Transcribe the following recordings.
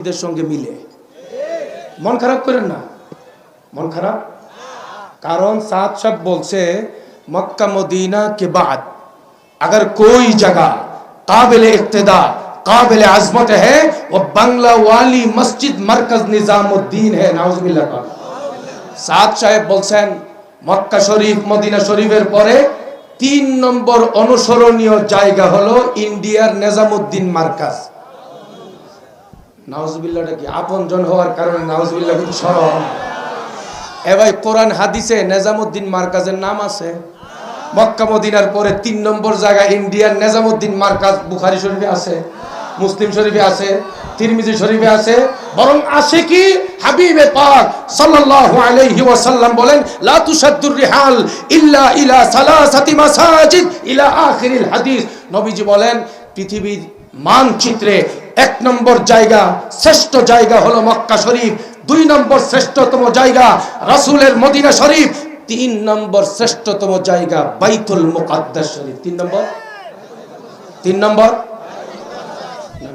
এদের সঙ্গে মিলে। মন খারাপ করেন না। মন খারাপ? কারণ সাত সব বলছে, মক্কা মদিনা কে বাদ। আগর अगर कोई जगह काबिल इकतदा काबिल आजमत है वो बंगला वाली मस्जिद मरकज निजामुद्दीन है কা সাত সাহেব বলছেন, মক্কা শরীফ, মদিনা শরীফের পরে তিন নম্বর অনুসরণীয় জায়গা হলো ইন্ডিয়ার নিজামউদ্দিন মরকজ। নাউজুবিল্লাহটা কি আপনজন হওয়ার কারণে নাউজুবিল্লাহ কিন্তু সরম এ ভাই, কোরআন, হাদিসে নেজামুদ্দিন মার্কাজের নাম আছে। মক্কা, মদিনার পরে তিন নম্বর জায়গা ইন্ডিয়ার নেজামুদ্দিন মার্কাজ, বুখারি শরীফে আছে, মুসলিম শরীফে আছে, তিরমিজি শরীফে আছে। বরং আছে কি হাবিবে পাক সাল্লাল্লাহু আলাইহি ওয়াসাল্লাম বলেন, লা তুসাদ্দুর রিহাল ইল্লা ইলা সালাসাতি মাসাজিদ ইলা আখিরিল হাদিস। নবীজি বলেন, পৃথিবীর মানচিত্রে এক নম্বর জায়গা, শ্রেষ্ঠ জায়গা হলো মক্কা শরীফ। দুই নম্বর শ্রেষ্ঠতম জায়গা, রাসূলের মদিনা শরীফ। তিন নম্বর শ্রেষ্ঠতম জায়গা, বাইতুল মুকাদ্দাস শরীফ। তিন নম্বর? তিন নম্বর?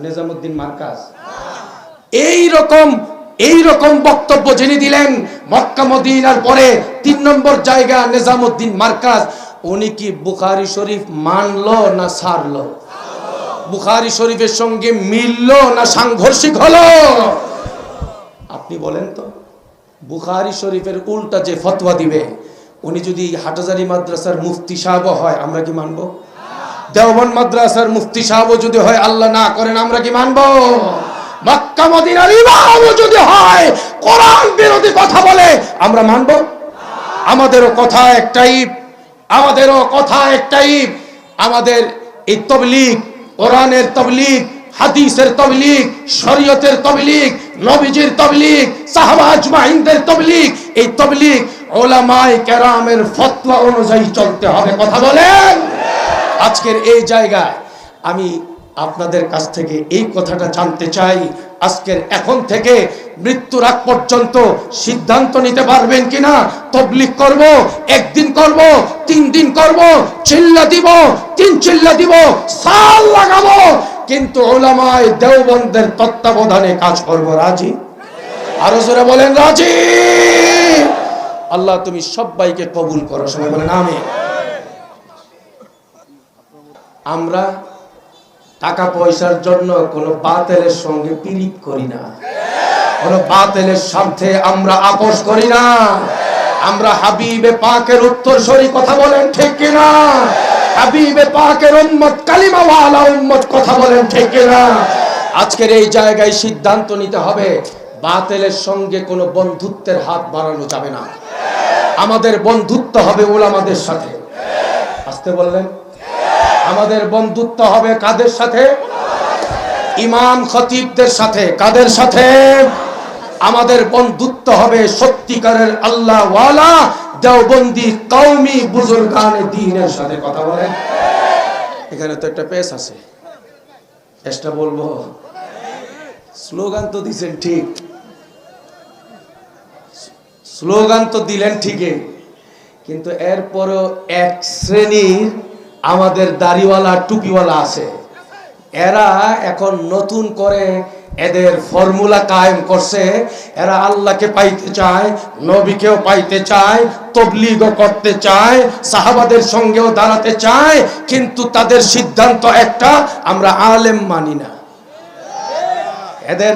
নিজামুদ্দিন মার্কাজ। এই রকম এই রকম বক্তব্য জেনে দিলেন মক্কা মদিনার পরে, তিন নম্বর জায়গা নিজামুদ্দিন মার্কাজ। উনি কি বুখারি শরীফ মানলো না ছাড়লো বুখারি শরীফের সঙ্গে মিললো না সাংঘর্ষিক হলো? আপনি বলেন তো, বুখারি শরীফের উল্টা যে ফতোয়া দিবে, উনি যদি হাটাজারি মাদ্রাসার মুফতি সাহেব হয়, আমরা কি মানবো? দেওবন মাদ্রাসার মুফতি সাহেব যদি হয়, আল্লাহ না করেন, আমরা কি মানবো? মক্কা মদিনার ইমামও যদি হয়, কোরআন বিরোধী কথা বলে, আমরা মানবো? আমাদেরও কথা একটাই, আমাদেরও কথা একটাই, আমাদের এই তবলিগ কোরআনের তবলিগ, হাদিসের তবলিগ, শরীয়তের তবলিগ, নবীজির তবলিগ সাহাবাজ মাহিনদের তবলিগ, এই তবলিগ ওলামায়ে কেরামের ফতোয়া অনুযায়ী চলতে হবে। কথা বলেন? আজকের এই জায়গায় আমি আপনাদের কাছ থেকে এই কথাটা জানতে চাই। আজকের এখন থেকে মৃত্যুর আগ পর্যন্ত সিদ্ধান্ত নিতে পারবেন কিনা? তবলিক করব, একদিন করব, তিন দিন করব, চিল্লা দিব চিল্লা দিব, সাল লাগাবো। কিন্তু ওলামায় দেওবন্দের তত্ত্বাবধানে কাজ করব, রাজি? আরও জোরে বলেন, রাজি? আল্লাহ তুমি সবাইকে কবুল করো, সবাই বলেন আমি আমরা টাকা পয়সার জন্য কোনো বাতেলের সঙ্গে পিরিত করি না। কোনো বাতেলের স্বার্থে আমরা আপোষ করি না। আমরা হাবিবে পাকের উত্তর সরি কথা বলেন ঠিক কিনা? হাবিবে পাকের উম্মত কালিমা ওয়ালা উম্মত, কথা বলেন ঠিক কিনা? আজকের এই জায়গায় সিদ্ধান্ত নিতে হবে, বাতেলের সঙ্গে কোনো বন্ধুত্বের হাত বাড়ানো যাবে না। আমাদের বন্ধুত্ব হবে ওলামাদের সাথে। আসতে বললেন। আমাদের বন্ধুত্ব হবে কাদের সাথে? ইমাম খতিবদের সাথে। কাদের সাথে? আমাদের বন্ধুত্ব হবে সত্যিকারের আল্লাহ দেওবন্দি কওমি বুজুর্গানে দ্বীনের সাথে কথা বলেন। এখানে তো একটা পেশ আছে। পেশটা বলব। স্লোগান তো দিছেন ঠিক। স্লোগান তো দিলেন ঠিকই। কিন্তু এরপরও এক শ্রেণির আমাদের দাড়িওয়ালা, টুপিওয়ালা আছে। এরা এখন নতুন করে এদের ফর্মুলা কায়েম করছে, এরা আল্লাহকে পাইতে চায়, নবীকেও পাইতে চায়, তবলিগও করতে চায়, সাহাবাদের সঙ্গেও দাঁড়াতে চায়, কিন্তু তাদের সিদ্ধান্ত একটা, আমরা আলেম মানি না। এদের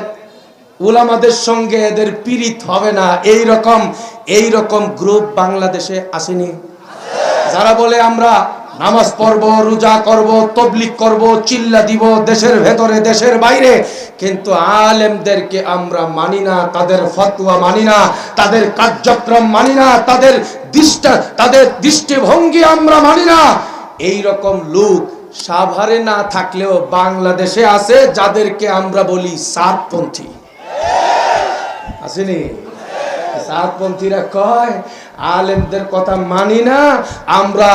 উলামাদের সঙ্গে এদের পীড়িত হবে না। এই রকম এই রকম গ্রুপ বাংলাদেশে আসেনি। যারা বলে আমরা নামাজ পড়ব, রোজা করব তবলিক করব, চিল্লা দিব দেশের ভেতরে, দেশের বাইরে। কিন্তু আলেমদেরকে আমরা মানি না, তাদের ফতোয়া মানি না, তাদের কার্যক্রম মানি না, তাদের দৃষ্টা, তাদের দৃষ্টিভঙ্গি আমরা মানি না। এই রকম লোক সাভারে না থাকলেও বাংলাদেশে আছে, যাদেরকে আমরা বলি সাতপন্থী। আসেনি? সাতপন্থীরা কয় আলেমদের কথা মানি না, আমরা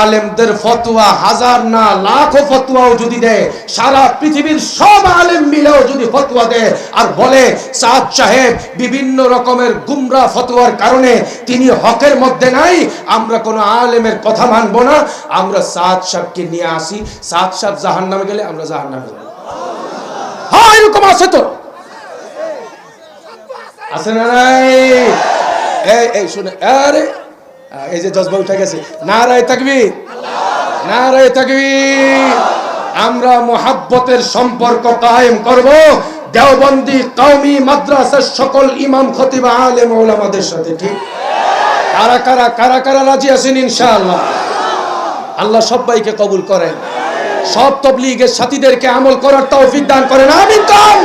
আলেমদের ফতোয়া, হাজার না লাখো ফতোয়াও যদি দেয়, সারা পৃথিবীর সব আলেম মিলেও যদি ফতোয়া দেয়, আর বলে, সাদ সাহেব বিভিন্ন রকমের গুমরা ফতোয়ার কারণে তিনি হকের মধ্যে নাই, আমরা কোনো আলেমের কথা মানবো না, আমরা সাদ সাহেবকে নিয়ে আসি, সাদ সাহেব জাহান নামে গেলে আমরা জাহান নামে যাব। হ্যাঁ এরকম আছে তো? আছে না নাই? এই শুনে, আরে এই যে আমরা মোহাব্বতের সম্পর্ক কায়েম করব। দেওবন্দি কওমি মাদ্রাসার সকল ইমাম, খতিব, আলেম ওলামাদের সাথে, ঠিক? কারা কারা কারা কারা রাজি আছেন, ইনশাআল্লাহ? আল্লাহ সবাইকে কবুল করেন। সব তবলিগের সাথীদেরকে আমল করার তৌফিক দান করেন। আমিন কম!